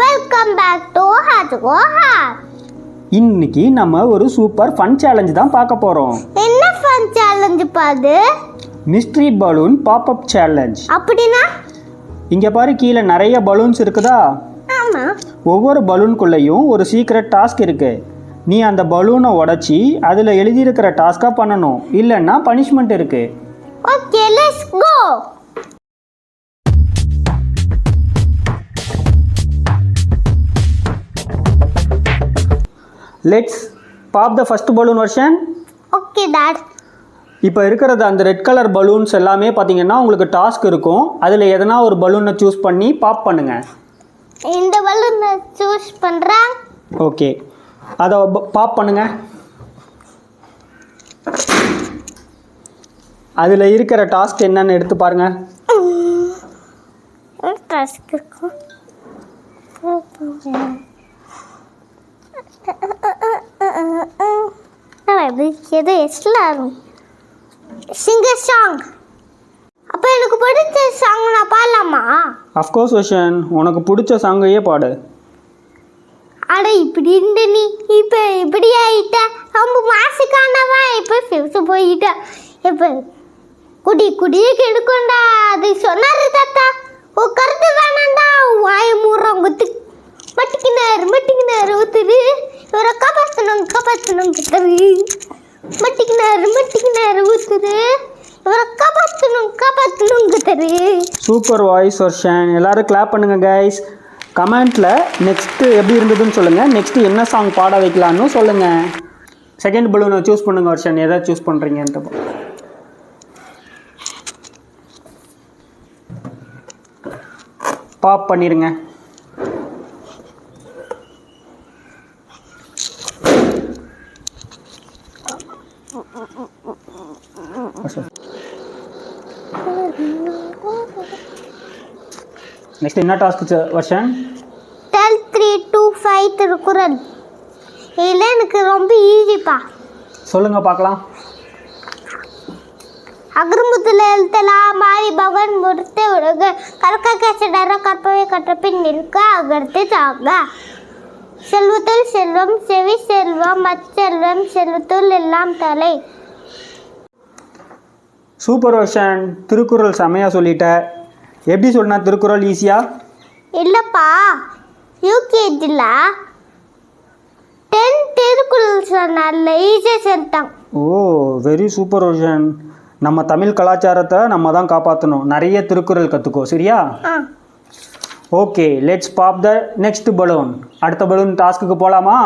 Welcome back to Hard to Go Hard. இன்னைக்கு நம்ம ஒரு சூப்பர் ஃபன் சேலஞ்ச் தான் பார்க்க போகிறோம் என்ன ஃபன் சேலஞ்சு பாது mystery balloon pop up challenge அப்படின்னா? இங்கே பாரு கீழே நிறைய பலூன்ஸ் இருக்குதா? ஆமா. ஒவ்வொரு பலூனுக்குள்ளேயும் ஒரு சீக்ரெட் டாஸ்க் இருக்கு. நீ அந்த பலூனை உடைச்சி அதில் எழுதியிருக்கிற டாஸ்க்காக பண்ணணும். இல்லைன்னா பனிஷ்மெண்ட் இருக்கு. Okay let's go let's pop the first balloon Varshan okay dot இப்போ இருக்கிறது அந்த ரெட் கலர் பலூன்ஸ் எல்லாமே பார்த்தீங்கன்னா உங்களுக்கு டாஸ்க் இருக்கும். அதில் எதனா ஒரு பலூனை சூஸ் பண்ணி பாப் பண்ணுங்க. இந்த பலூன் சூஸ் பண்றேன் ஓகே அதை பாப் பண்ணுங்க. அதில் இருக்கிற டாஸ்க் என்னன்னு எடுத்து பாருங்க. டாஸ்க் இருக்கும் எது எஸ்லாரும் சிங்கர் சாங் அப்போ எனக்கு பிடிச்ச சாங் நான் பாடலாமா? அஃப்கோர்ஸ் விஷன் உனக்கு பிடிச்ச சாங்கையே பாடு. அட இப்படி இருந்த நீ இப்போ இப்படி ஆயிட்ட. ரொம்ப மாசுக்கானவா? இப்போ ஃபிஃப்த்து போயிட்ட. இப்போ குடி குடியே கெடுக்கண்டா அது சொன்னாரு தாத்தா. உன் கருத்து வேணாண்டா வாய மூடுறோம் சூப்பர் வாய்ஸ் வர்ஷன் எல்லோரும் கிளாப் பண்ணுங்கள் கைஸ் கமெண்ட்டில் நெக்ஸ்ட்டு எப்படி இருந்ததுன்னு சொல்லுங்கள் நெக்ஸ்ட்டு என்ன சாங் பாட வைக்கலான்னு சொல்லுங்கள் செகண்ட் பலூனை சூஸ் பண்ணுங்கள் வர்ஷன் எதை சூஸ் பண்ணுறீங்கன்ட்டு பாப் பண்ணிடுங்க நெக்ஸ்ட் என்ன task Varshan? Tell three two five Thirukkural. இதில் எனக்கு ரொம்ப ஈஸிப்பா சொல்லுங்கள் பார்க்கலாம். அகர்முத்துல எழுத்தலாம் மாறி பகவான் முடித்து உலக கற்க கச்சடர கற்பவை கற்றப்பின் நிற்க அகர்த்து தாங்க செல்வத்துள் செல்வம் செவி செல்வம் அச்செல்வம் செல்வத்துள் எல்லாம் தலை. சூப்பர் வர்ஷன் திருக்குறள் செமையாக சொல்லிட்ட. எப்படி சொன்னா திருக்குறள் ஈஸியாக இல்லைப்பா யூகேஜியில் டென் திருக்குறள் சொன்னார்ல ஈஸியாக சொல்லிட்டான் ஓ வெரி சூப்பர் வர்ஷன் நம்ம தமிழ் கலாச்சாரத்தை நம்ம தான் காப்பாற்றணும் நிறைய திருக்குறள் கற்றுக்கோ சரியா? Okay let's pop the next balloon அடுத்த பலூன் டாஸ்க்குக்கு போகலாமா.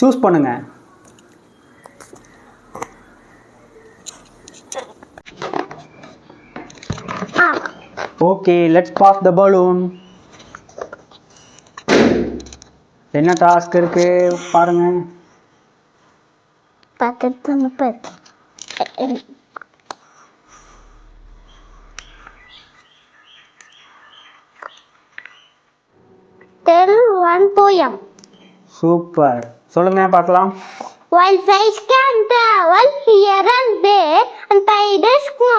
சூஸ் பண்ணுங்க. Okay let's pop the balloon என்ன டாஸ்க் இருக்கு பாருங்க பார்த்துட்டு முப்பது Tell one poem. சூப்பர் சொல்லுங்க பார்க்கலாம் While flies can travel here and there, and spiders can't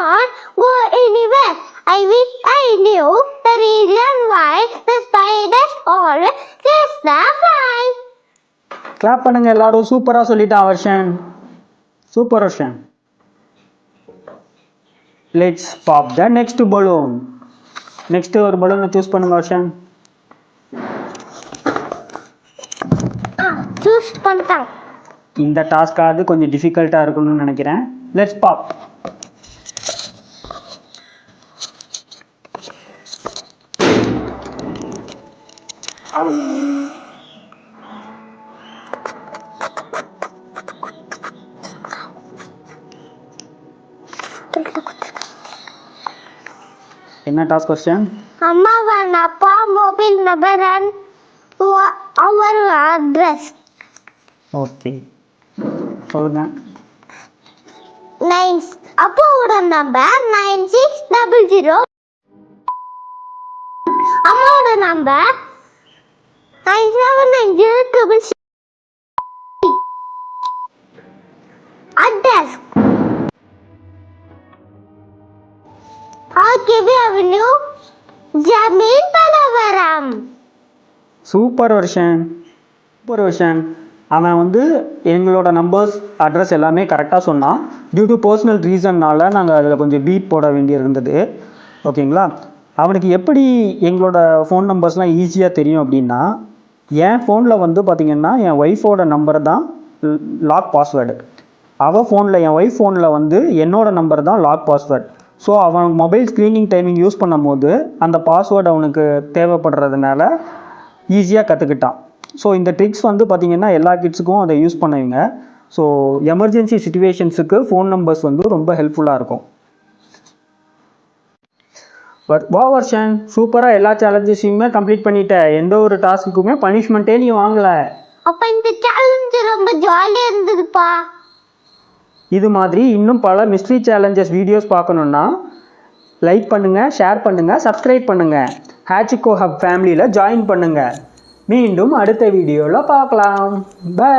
clap பண்ணுங்க எல்லாரும். சூப்பராக சொல்லிட்டான் Varshan. Super Varshan. Let's pop the next balloon next ஒரு பலூனை சூஸ் பண்ணுங்க வருஷன். choose பண்ணிட்டான் இந்த டாஸ்க்காவது கொஞ்சம் டிஃபிகல்ட்டாக இருக்கணும்னு நினைக்கிறேன். லெட்ஸ் பாப் என்ன டாஸ்க் கொஸ்டின் அம்மாவன் அப்பா mobile number and our address okay சொல்லுங்க. நைன் அப்பாவோட number nine six double zero அம்மாவோட number nine seven nine zero double RKP avenue Zamin Pallavaram super வருஷன். சூப்பர் வருஷன். அவன் வந்து எங்களோட நம்பர்ஸ் அட்ரஸ் எல்லாமே கரெக்டாக சொன்னான். டியூ டு பர்சனல் ரீசன்னால் நாங்கள் அதில் கொஞ்சம் பீட் போட வேண்டியிருந்தது. ஓகேங்களா அவனுக்கு எப்படி எங்களோட ஃபோன் நம்பர்ஸ்லாம் ஈஸியாக தெரியும் அப்படின்னா என் ஃபோனில் வந்து பார்த்திங்கன்னா என் ஒய்ஃபோட நம்பர் தான் லாக் பாஸ்வேர்டு அவள் ஃபோனில் என் ஒய்ஃப் ஃபோனில் வந்து என்னோட நம்பர் தான் லாக் பாஸ்வேர்டு ஸோ அவன் மொபைல் ஸ்க்ரீனிங் டைமிங் யூஸ் பண்ணும்போது அந்த பாஸ்வேர்டு அவனுக்கு தேவைப்படுறதுனால ஈஸியாக கற்றுக்கிட்டான் ஸோ இந்த ட்ரிக்ஸ் வந்து பார்த்திங்கன்னா எல்லா கிட்ஸுக்கும் அதை யூஸ் பண்ணுவீங்க. ஸோ எமர்ஜென்சி சுச்சுவேஷன்ஸுக்கு ஃபோன் நம்பர்ஸ் வந்து ரொம்ப ஹெல்ப்ஃபுல்லாக இருக்கும். பட் வா வருஷன் சூப்பராக எல்லா சேலஞ்சஸையுமே கம்ப்ளீட் பண்ணிட்ட. எந்த ஒரு டாஸ்க்குமே பனிஷ்மெண்ட்டே நீ வாங்கலை. அப்போ இந்த சேலஞ்சு ரொம்ப ஜாலியாக இருந்ததுப்பா. இது மாதிரி இன்னும் பல மிஸ்ட்ரி சேலஞ்சஸ் வீடியோஸ் பார்க்கணுன்னா லைக் பண்ணுங்கள் ஷேர் பண்ணுங்கள் சப்ஸ்கிரைப் பண்ணுங்கள் ஹேச்சிகோ ஹப் ஃபேமிலியில் ஜாயின் பண்ணுங்கள் மீண்டும் அடுத்த வீடியோவில் பார்க்கலாம். பை